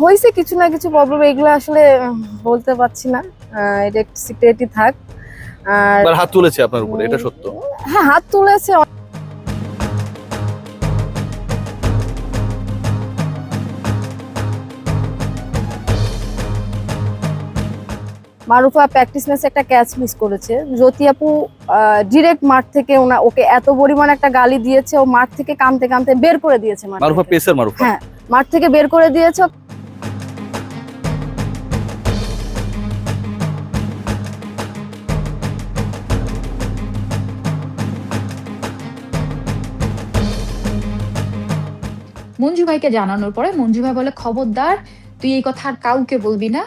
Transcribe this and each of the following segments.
হয়েছে কিছু না কিছু প্রবলেম এগুলো আসলে বলতে পারছি না। এটা একটু সিক্রেটই থাক। আর হাত তুলেছে আপনার উপরে এটা সত্য? হ্যাঁ হাত তুলেছে। মারুফা প্র্যাকটিস ম্যাচে একটা ক্যাচ মিস করেছে। জ্যোতি আপু ডিরেক্ট মাঠ থেকে ওনা ওকে এত পরিমাণ একটা গালি দিয়েছে ও মাঠ থেকে কামতে কামতে বের করে দিয়েছে মারুফা। পেসের মারুফা? হ্যাঁ মাঠ থেকে বের করে দিয়েছে। মঞ্জু ভাইকে জানানোর পরে মঞ্জু ভাই বলে, খবরদার, তুই এই কথা আর কাউকে বলবি না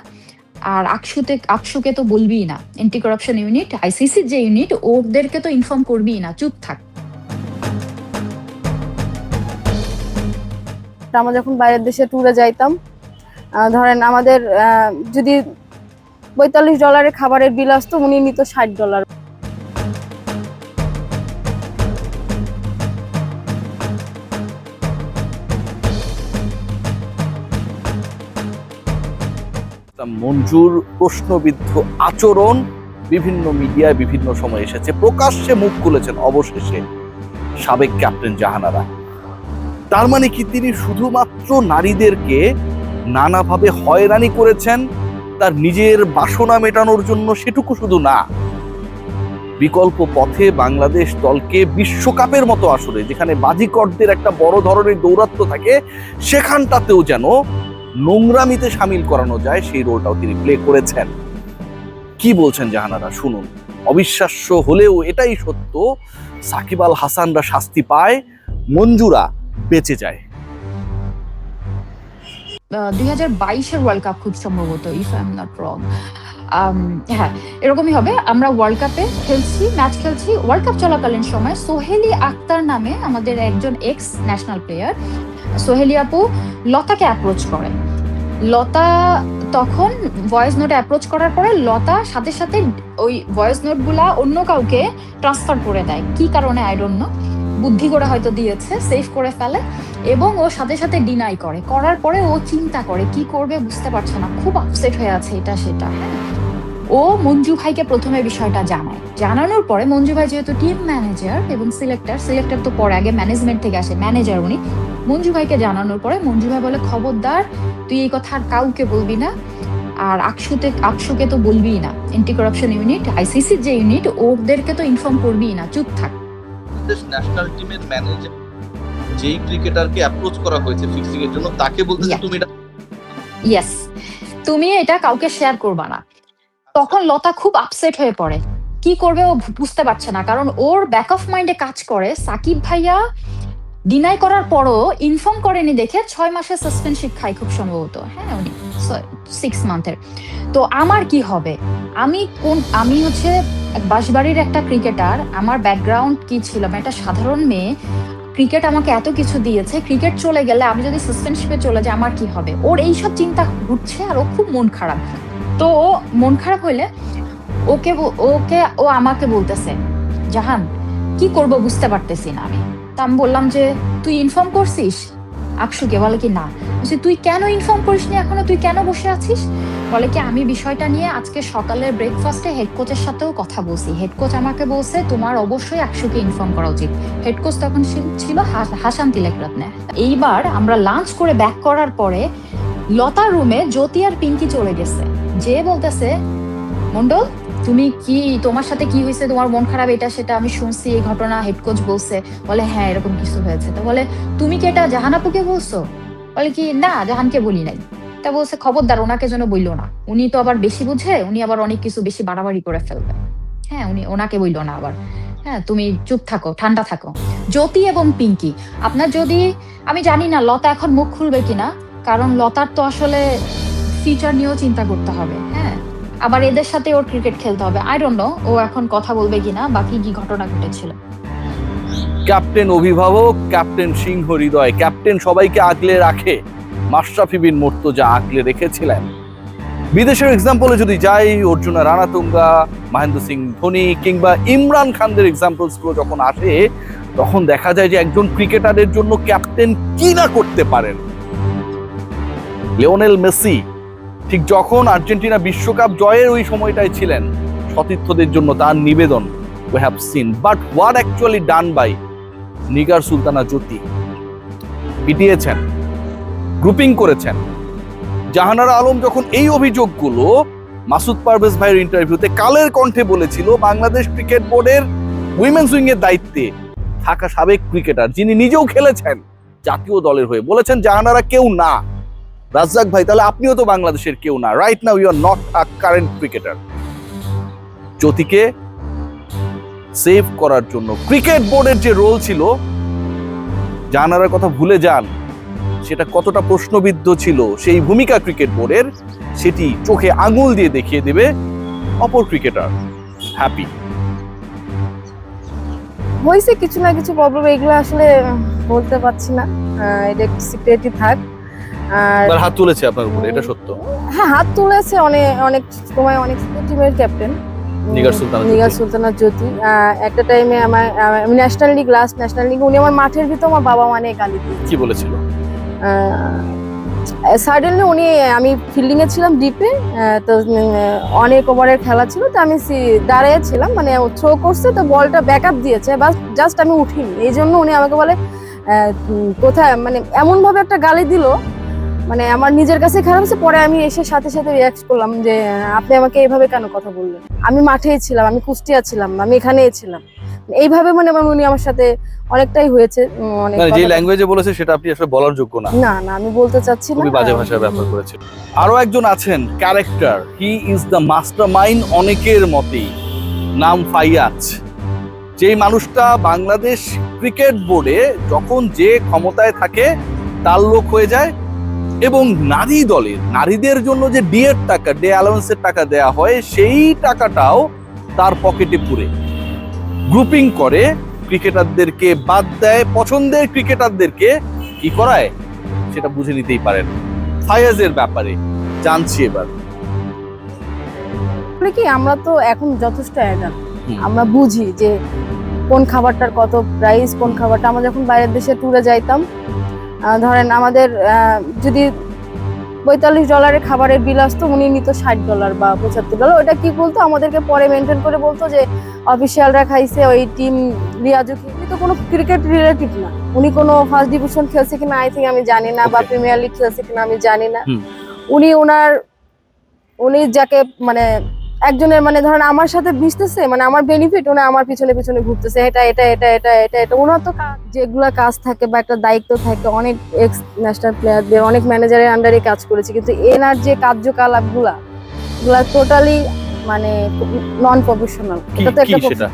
আর আকসুতে, আকসুকে তো বলবিই না। এন্টি করাপশন ইউনিট আইসিসির যে ইউনিট ওদেরকে তো ইনফর্ম করবিই না। চুপ থাক। আমরা যখন বাইরের দেশে ট্যুরে যাইতাম ধরেন আমাদের যদি পঁয়তাল্লিশ ডলারের খাবারের বিল আসতো, উনি নিত ষাট ডলার মঞ্জুর, প্রশ্নবিদ্ধ আচরণ বিভিন্ন মিডিয়ায় বিভিন্ন সময় এসেছে। প্রকাশ্যে মুখ খুলেছেন অবশেষে সাবেক ক্যাপ্টেন জাহানারা। তার মানে কি তিনি শুধুমাত্র নারীদেরকে নানাভাবে হয়রানি করেছেন, তার নিজের বাসনা মেটানোর জন্য সেটুকু শুধু না, বিকল্প পথে বাংলাদেশ দলকে বিশ্বকাপের মতো আসরে, যেখানে বাজিকটদের একটা বড় ধরনের দৌরাত্ম্য থাকে, সেখানটাতেও যেন নোংরামিতে সামিল করানো যায় সেই রোলটাও তিনি প্লে করেছেন। কি বলছেন জাহানারা? শুনুন। অবিশ্বাস্য হলেও এটাই সত্য, সাকিব আল হাসানরা শাস্তি পায়, মঞ্জুরা বেঁচে যায়। দুই হাজার বাইশের ওয়ার্ল্ড কাপ খুব সম্ভবত if I am not wrong হ্যাঁ এরকমই হবে। আমরা ওয়ার্ল্ড কাপে খেলছি ম্যাচ খেলছি। ওয়ার্ল্ড কাপ চলাকালীন সময় সোহেলি আক্তার নামে আমাদের একজন এক্স ন্যাশনাল প্লেয়ার সোহেলি আপু, লতাকে অ্যাপ্রোচ করে। লতা তখন ভয়েস নোট অ্যাপ্রোচ করার পরে লতা সাথে সাথে ওই ভয়েস নোটগুলা অন্য কাউকে ট্রান্সফার করে দেয়। কি কারণে? আই ডোন্ট নো বুদ্ধি করে হয়তো দিয়েছে সেভ করে ফেলে এবং ও সাথে সাথে ডিনাই করে। করার পরে ও চিন্তা করে, কি করবে বুঝতে পারছে না। খুব আপসেট হয়ে আছে এটা সেটা হ্যাঁ। ও মঞ্জু ভাইকে প্রথমে বিষয়টা জানায়। জানানোর পরে মঞ্জু ভাই যেহেতু টিম ম্যানেজার এবং সিলেক্টর সিলেক্টর তো পরে আগে ম্যানেজমেন্ট থেকে আসে ম্যানেজার উনি মঞ্জু ভাইকে জানানোর পরে মঞ্জু ভাই বলে খবরদার তুই এই কথা আর কাউকে বলবি না। আর আকসুতে আকসুকে তো বলবিই না। এন্টি করাপশন ইউনিট আইসিসির যে ইউনিট ওদেরকে তো ইনফর্ম করবিই না। চুপ থাক। ন্যাশনাল টিমের ম্যানেজার যেই ক্রিকেটারকে অ্যাপ্রোচ করা হয়েছে ফিক্সিং এর জন্য তাকে Yeah. তুমি এটা ইয়েস তুমি এটা কাউকে শেয়ার করবা না। তখন লতা খুব আপসেট হয়ে পড়ে। কি করবে ও বুঝতে পারছে না। কারণ ওর ব্যাক অফ মাইন্ডে কাজ করে সাকিব ভাইয়া ডিনাই করার পরও ইনফর্ম করেনি দেখে ছয় মাসের সাসপেনশিপ খাই খুব সম্ভবত। হ্যাঁ উনি সিক্স মান্থের তো আমার কি হবে? আমি কোন, আমি হচ্ছে বাঁশবাড়ির একটা ক্রিকেটার আমার ব্যাকগ্রাউন্ড কি ছিল? আমি একটা সাধারণ মেয়ে ক্রিকেট আমাকে এত কিছু দিয়েছে ক্রিকেট চলে গেলে আমি যদি সাসপেনশিপে চলে যাই, আমার কি হবে? ওর এইসব চিন্তা ঘুরছে আর ও খুব মন খারাপ। তো ও মন খারাপ হইলে ওকে ওকে, ও আমাকে বলতেছে, জাহান, কি করব বুঝতে পারতেছি না আমি। তা আমি বললাম যে, তুই ইনফর্ম করছিস? আকসুকে বলে কি, না। বলছি, তুই কেন ইনফর্ম করিসনি এখনও? তুই কেন বসে আছিস? বলে কি, আমি বিষয়টা নিয়ে আজকে সকালের ব্রেকফাস্টে হেড কোচের সাথেও কথা বলছি। হেড কোচ আমাকে বলছে, তোমার অবশ্যই আকসুকে ইনফর্ম করা উচিত। হেড কোচ তখন ছিল- ছিল হাস- হাসান তিলেক রত্নে। এইবার আমরা লাঞ্চ করে ব্যাক করার পরে লতার রুমে জ্যোতি আর পিঙ্কি চলে গেছে। যে বলতেছে মন্ডল তুমি কি, তোমার সাথে কি হয়েছে? তোমার মন খারাপ, এটা সেটা আমি শুনছি, এই ঘটনা হেড কোচ বলছে। বলে হ্যাঁ এরকম কিছু হয়েছে। তো বলে, তুমি কি এটা জাহানাপুকে বলছো? বলে কি, না, জাহানকে বলি নাই। তা বলছে, খবরদার, ওনাকে যেন বইলো না। উনি তো আবার বেশি বুঝে, উনি আবার অনেক কিছু বেশি বাড়াবাড়ি করে ফেলবে। হ্যাঁ উনি, ওনাকে বইলো না আবার। হ্যাঁ তুমি চুপ থাকো, ঠান্ডা থাকো। জ্যোতি এবং পিঙ্কি, আপনার যদি, আমি জানি না, লতা এখন মুখ খুলবে কিনা, কারণ লতার তো আসলে ফিউচার নিয়েও চিন্তা করতে হবে। হ্যাঁ আবার এদের সাথে ওর ক্রিকেট খেলতে হবে। আই ডোন্ট নো ও এখন কথা বলবে কিনা, বাকি কি ঘটনা ঘটেছিল। ক্যাপ্টেন অভিভাবক ক্যাপ্টেন সিংহ হৃদয় ক্যাপ্টেন সবাইকে আগলে রাখে। মাশরাফি বিন মুর্তজা আগলে রেখেছিলেন। বিদেশের এক্সাম্পলে যদি যাই, অর্জুনা রানাতুঙ্গা মহেন্দ্র সিং ধোনি কিংবা ইমরান খানদের এক্সাম্পলসগুলো যখন আসে, তখন দেখা যায় যে একজন ক্রিকেটারের জন্য ক্যাপ্টেন কি না করতে পারেন। লিওনেল মেসি ঠিক যখন আর্জেন্টিনা বিশ্বকাপ জয়ের ওই সময়টায় ছিলেন, সতীর্থদের জন্য তার নিবেদন we have seen but what actually done by Nigar Sultana Jyoti পিটিয়েছেন grouping করেছেন। জাহানারা আলম যখন এই অভিযোগগুলো মাসুদ পারভেজ ভাইয়ের ইন্টারভিউতে কালের কণ্ঠে বলেছিল, বাংলাদেশ ক্রিকেট বোর্ডের উইমেন্স উইং এর দায়িত্বে থাকা সাবেক ক্রিকেটার যিনি নিজেও খেলেছেন জাতীয় দলের হয়ে, বলেছেন জাহানারা কেউ না। রাজ্জাক ভাই, তাহলে আপনিও তো বাংলাদেশের কেউ না। Right now you are not a current cricketer জ্যোতিকে save করার জন্য ক্রিকেট বোর্ডের যে রোল ছিল জাহানারার কথা ভুলে যান, সেটা কতটা প্রশ্নবিদ্ধ ছিল, সেই ভূমিকা ক্রিকেট বোর্ডের সেটি চোখে আঙুল দিয়ে দেখিয়ে দেবে অপর ক্রিকেটার হ্যাপি হয়েছে কিছু না কিছু প্রবলেম এগুলো আসলে বলতে পারছি না। এটা সিক্রেটই থাক। আর হাত তুলেছে আপনার উপরে এটা সত্য? হ্যাঁ হাত তুলেছে অনেক অনেক সময় অনেক টিমের ক্যাপ্টেন নিগার সুলতানা। নিগার সুলতানা জ্যোতি। একটা টাইমে আমার আমি national league last national league উনি আমার মাঠের ভিতর আমার বাবা মানে গালি কি বলেছিল? সাডেনলি উনি আমি ফিল্ডিং এ ছিলাম ডিপে তো অনেক ওভারের খেলা ছিল তো আমি দাঁড়িয়ে ছিলাম মানে থ্রো করছে তো বলটা ব্যাকআপ দিয়েছে বাস জাস্ট আমি উঠিনি। এই জন্য উনি আমাকে বলে কোথায় মানে এমন ভাবে একটা গালি দিল মানে আমার নিজের কাছে খারাপ হচ্ছে পরে আমি এসে সাথে সাথে রিয়াক্ট করলাম যে আপনি আমাকে এইভাবে কেন কথা বললেন? আমি মাঠেই ছিলাম আমি কুষ্টিয়া ছিলাম আমি এখানেই ছিলাম। এইভাবে মানে আমার- উনি আমার সাথে অনেকটাই হয়েছে অনেক মানে যে ল্যাঙ্গুয়েজে বলেছে সেটা আপনি আসলে বলার যোগ্য না। না না আমি বলতে চাচ্ছি না। খুবই বাজে ভাষায় ব্যবহার করেছে। আরও একজন আছেন character he is the master mind অনেকের মতেই নাম ফাইয়াজ। যেই মানুষটা বাংলাদেশ ক্রিকেট বোর্ডে যখন যে ক্ষমতায় থাকে তার লোক হয়ে যায় এবং নারী দলের নারীদের জন্য যে ডিএর টাকা ডে অ্যালাউন্সের টাকা দেয়া হয় সেই টাকাটাও তার পকেটে পুরে। গ্রুপিং করে ক্রিকেটারদেরকে বাদ দেয় পছন্দের ক্রিকেটারদেরকে কি করায়? সেটা বুঝে নিতেই পারেন। ফায়াজের ব্যাপারে জানছি এবার। বলে কি আমরা তো এখন যথেষ্ট অ্যাডাল্ট আমরা বুঝি যে কোন খাবারটার কত প্রাইস কোন খাবারটা। আমরা যখন বাইরের দেশে ট্যুরে যাইতাম ধরেন আমাদের যদি পঁয়তাল্লিশ ডলারের খাবারের বিল আসতো উনি নিত ষাট ডলার বা পঁচাত্তর ডলার ওটা কি বলতো? আমাদেরকে পরে মেনটেন করে বলতো যে অফিসিয়ালরা খাইছে ওই টিম রিয়াজু উনি তো কোনো ক্রিকেট রিলেটিভ না। উনি কোনো ফার্স্ট ডিভিশন খেলছে কিনা আই থিঙ্ক আমি জানি না বা প্রিমিয়ার লিগ খেলছে কিনা আমি জানি না। উনি ওনার উনি যাকে মানে একজনের মানে ধরেন আমার সাথে মিশতেছে মানে আমার বেনিফিট উনি আমার পিছনে পিছনে ঘুরতেছে এটা এটা এটা এটা এটা এটা। ওনার তো যেগুলো কাজ থাকে বা একটা দায়িত্ব থাকে অনেক এক্স ন্যাশনাল প্লেয়ারদের অনেক ম্যানেজারের আন্ডারে কাজ করেছে কিন্তু এনার যে কার্যকলাপগুলা গুলা গুলা টোটালি মানে নন প্রফেশনাল এটা তো একটা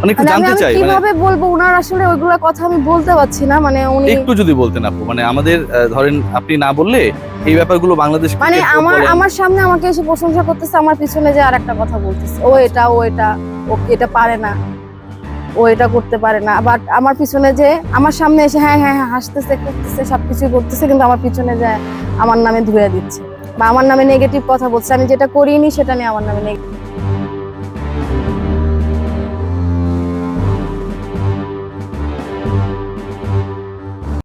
মানে একটু মানে জানতে চাই মানে কীভাবে বলব? উনার আসলে ওইগুলা কথা আমি বলতে পারছি না মানে উনি একটু যদি বলতেন আপু মানে আমাদের ধরেন আপনি না বললে এই ব্যাপারগুলো বাংলাদেশ মানে আমার আমার সামনে আমাকে এসে প্রশংসা করতেছে আমার পিছনে যে আরেকটা কথা বলতেছে ও এটা ও এটা ও এটা পারে না ও এটা করতে পারে না। বাট আমার পিছনে যে আমার সামনে এসে হ্যাঁ হ্যাঁ হ্যাঁ হাসতেছে করতেছে সবকিছুই করতেছে কিন্তু আমার পিছনে যে আমার নামে ধুয়ে দিচ্ছে বা আমার নামে নেগেটিভ কথা বলছে আমি যেটা করিনি সেটা নিয়ে আমার নামে negative